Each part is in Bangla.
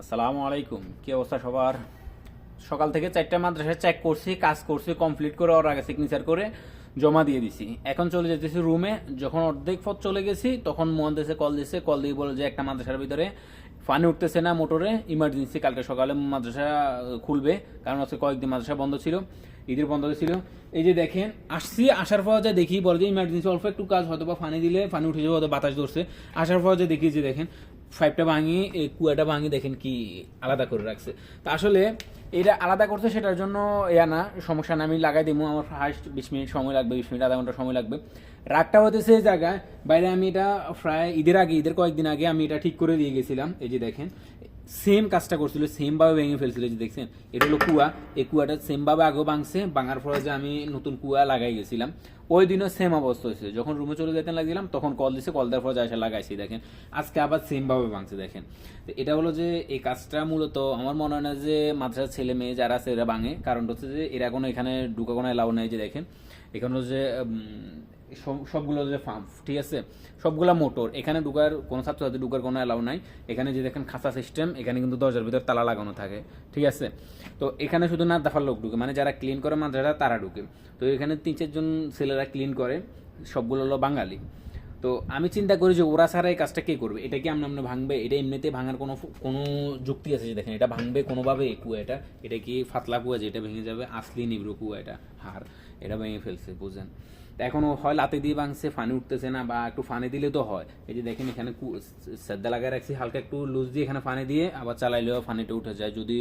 আসসালামু আলাইকুম। কি অবস্থা সবার? সকাল থেকে চারটা মাদ্রাসা চেক করছি, কাজ করছি কমপ্লিট করে ওর আগে সিগনেচার করে জমা দিয়ে দিছি। এখন চলে যেতেছি রুমে যখন অর্ধেক পথ চলে গেছি, তখন মহান্দেশে কল দিছে। কল দিয়ে বলে যে, একটা মাদ্রাসার ভিতরে পানি উঠতেছে না মোটরে ইমার্জেন্সি কালকে সকালে মাদ্রাসা খুলবে। কারণ আজকে কয়েকদিন মাদ্রাসা বন্ধ ছিল, ঈদের বন্ধ ছিল। এই যে দেখেন, আসছি, আসার পর যে দেখি, বলে যে ইমার্জেন্সি অল্প একটু কাজ হয়তো বা পানি দিলে পানি উঠে যাবে, হয়তো বাতাস ধরছে। আসার পর যে দেখি যে দেখেন পাইপটা ভাঙি, এই কুয়াটা ভাঙি দেখেন কি আলাদা করে রাখছে। তা আসলে এটা আলাদা করছে সেটার জন্য ইয়া না, সমস্যা না, আমি লাগাই দিবো আমার ফার্স্ট বিশ মিনিট সময় লাগবে, বিশ মিনিট, আধা ঘণ্টা সময় লাগবে। রাগটা হতে সেই জায়গায়, বাইরে আমি এটা প্রায় ঈদের আগে, ঈদের কয়েকদিন আগে আমি এটা ঠিক করে দিয়ে গেছিলাম, এই যে দেখেন। সেম কাজটা করছিল সেম ভাবে ভেঙে ফেলছিল, যে দেখছেন, এটা হলো কুয়া। এই কুয়াটা সেম ভাবে আগেও ভাঙছে, ভাঙার ফলে যে আমি নতুন কুয়া লাগাই গেছিলাম। ওই দিনও সেম অবস্থা হয়েছে যখন রুমে চলে যেতে লাগছিলাম, তখন কল দিছে কল দেওয়ার পরে যা লাগাইছি, দেখেন। আজকে আবার সেম ভাবে ভাঙছে, দেখেন। তো এটা হলো যে এই কাজটা মূলত আমার মনে হয় না যে মাদ্রাসার ছেলে মেয়ে যারা আছে এরা ভাঙে। কারণটা হচ্ছে যে এরা কোনো এখানে ঢুকা কোনো এলাও নেই, যে দেখেন। এখানে যে সবগুলো যে পাম্প ঠিক আছে? সবগুলা মোটর, এখানে ঢুকার কোনো ছাত্রছাত্রী ঢুকার কোনো অ্যালাউ নাই। এখানে যে দেখেন খাঁচা সিস্টেম এখানে কিন্তু দরজার ভিতর তালা লাগানো থাকে, ঠিক আছে? তো এখানে শুধু না দাফার লোক ঢুকে মানে যারা ক্লিন করে মাদ্রাসা তারা ঢুকে। তো এখানে তিন চারজন ছেলেরা ক্লিন করে, সবগুলো হলো বাঙালি। তো আমি চিন্তা করি যে ওরা ছাড়া এই কাজটা কে করবে? এটা কি আমরা আমরা ভাঙবে? এটা এমনিতে ভাঙার কোনো কোনো যুক্তি আছে যে দেখেন, এটা ভাঙবে কোনোভাবে কুয়া এটা? এটা কি ফাতলা কুয়া যে এটা ভেঙে যাবে? আসলি নিবড়ো কুয়া এটা, হার। এটা ভেঙে ফেলছে বুঝেন তা এখনও হয় লাতে দিয়ে ভাঙছে, ফানি উঠতেছে না, বা একটু ফানি দিলে তো হয়। এই যে দেখেন এখানে শ্রদ্ধা লাগায় রাখছি, হালকা একটু লুজ দিয়ে এখানে ফানি দিয়ে আবার চালাইলেও ফানিটা উঠে যায়, যদি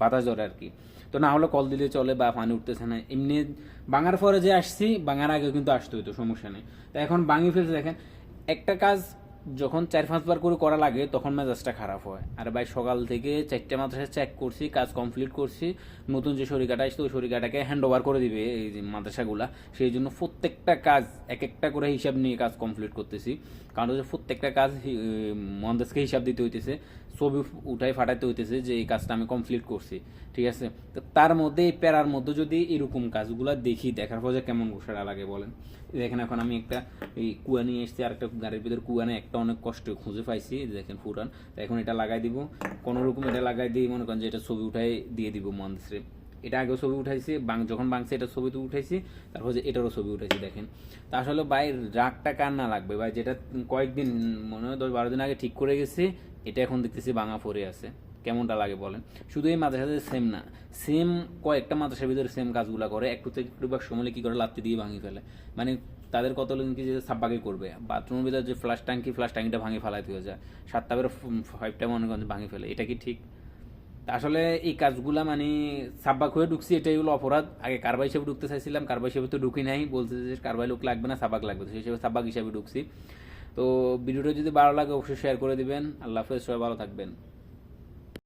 বাতাস ধরে আর কি। তো না হলে কল দিলে চলে বা পানি উঠতেছে না। এমনি বাঙার পরে যে আসছি বাঙার আগে কিন্তু আসতে হইতো, সমস্যা নেই। তো এখন বাঙি ফেলছে, দেখেন, একটা কাজ যখন চার পাঁচবার করে করা লাগে, তখন মেজাজটা খারাপ হয়। আর ভাই, সকাল থেকে চারটে মাদ্রাসা চেক করছি, কাজ কমপ্লিট করছি, নতুন যে শরিকাটা আসছে, ওই শরিকাটাকে হ্যান্ড ওভার করে দিবে এই যে মাদ্রাসাগুলা। সেই জন্য প্রত্যেকটা কাজ এক একটা করে হিসাব নিয়ে কাজ কমপ্লিট করতেছি। কারণ হচ্ছে প্রত্যেকটা কাজ মহান্দাসকে হিসাব দিতে হইতেছে, ছবি উঠাই ফাটাইতে হইতেছে যে এই কাজটা আমি কমপ্লিট করছি। ঠিক আছে? তো তার মধ্যে, এই প্যারার মধ্যে যদি এরকম কাজগুলো দেখি, দেখার পর যে কেমন ঘোষণা লাগে বলেন। দেখেন, এখন আমি একটা এই কুয়া নিয়ে এসেছি আর একটা গাড়ির ভিতর কুয়া নিয়ে একটা অনেক কষ্ট খুঁজে পাইছি দেখেন পুরান এখন এটা লাগাই দিব। কোনো রকম এটা লাগাই দিয়ে মনে করেন যে এটা ছবি উঠাই দিয়ে দিব মহান্দাসরে এটা আগেও ছবি উঠাইছি, বাং যখন বাংছে এটা ছবি তো উঠাইছি, তারপর যে এটারও ছবি উঠাইছি, দেখেন। তা আসলে ভাই, রাগটা কার না লাগবে? ভাই, যেটা কয়েকদিন, মনে হয় দশ বারো দিন আগে ঠিক করে গেছি এটা এখন দেখতেছি ভাঙা পড়ে আছে। কেমনটা লাগে বলেন? শুধু এই মাদ্রাসাতে সেম না। সেম কয়েকটা মাদ্রাসার ভিতরে সেম কাজগুলো করে। একটু থেকে একটু বা সময় কী করে লাত্তি দিয়ে ভাঙি ফেলে। মানে তাদের কত কি যে সাব্বাকে করবে। বাথরুমের ভিতরে যে ফ্লাশ ট্যাঙ্কি ফ্লাশ ট্যাঙ্কিটা ভাঙি ফেলাইতে হয়ে যায়। সাতটা বেরো ফাইভটা মনে করেন ভাঙি ফেলে। এটা কি ঠিক? আসলে এই কাজগুলা মানে সাব্বাক হয়ে ঢুকছি, এটাই হলো অপরাধ। আগে কারবা হিসেবে ঢুকতে চাইছিলাম কারবা হিসেবে তো ঢুকি নাই। বলছে যে কারবাই লোক লাগবে না সাবাক লাগবে সেই হিসেবে সাব্বাক হিসেবে ঢুকছি। তো ভিডিওটা যদি ভালো লাগে অবশ্যই শেয়ার করে দিবেন। আল্লাহ হাফেজ সবাই ভালো থাকবেন।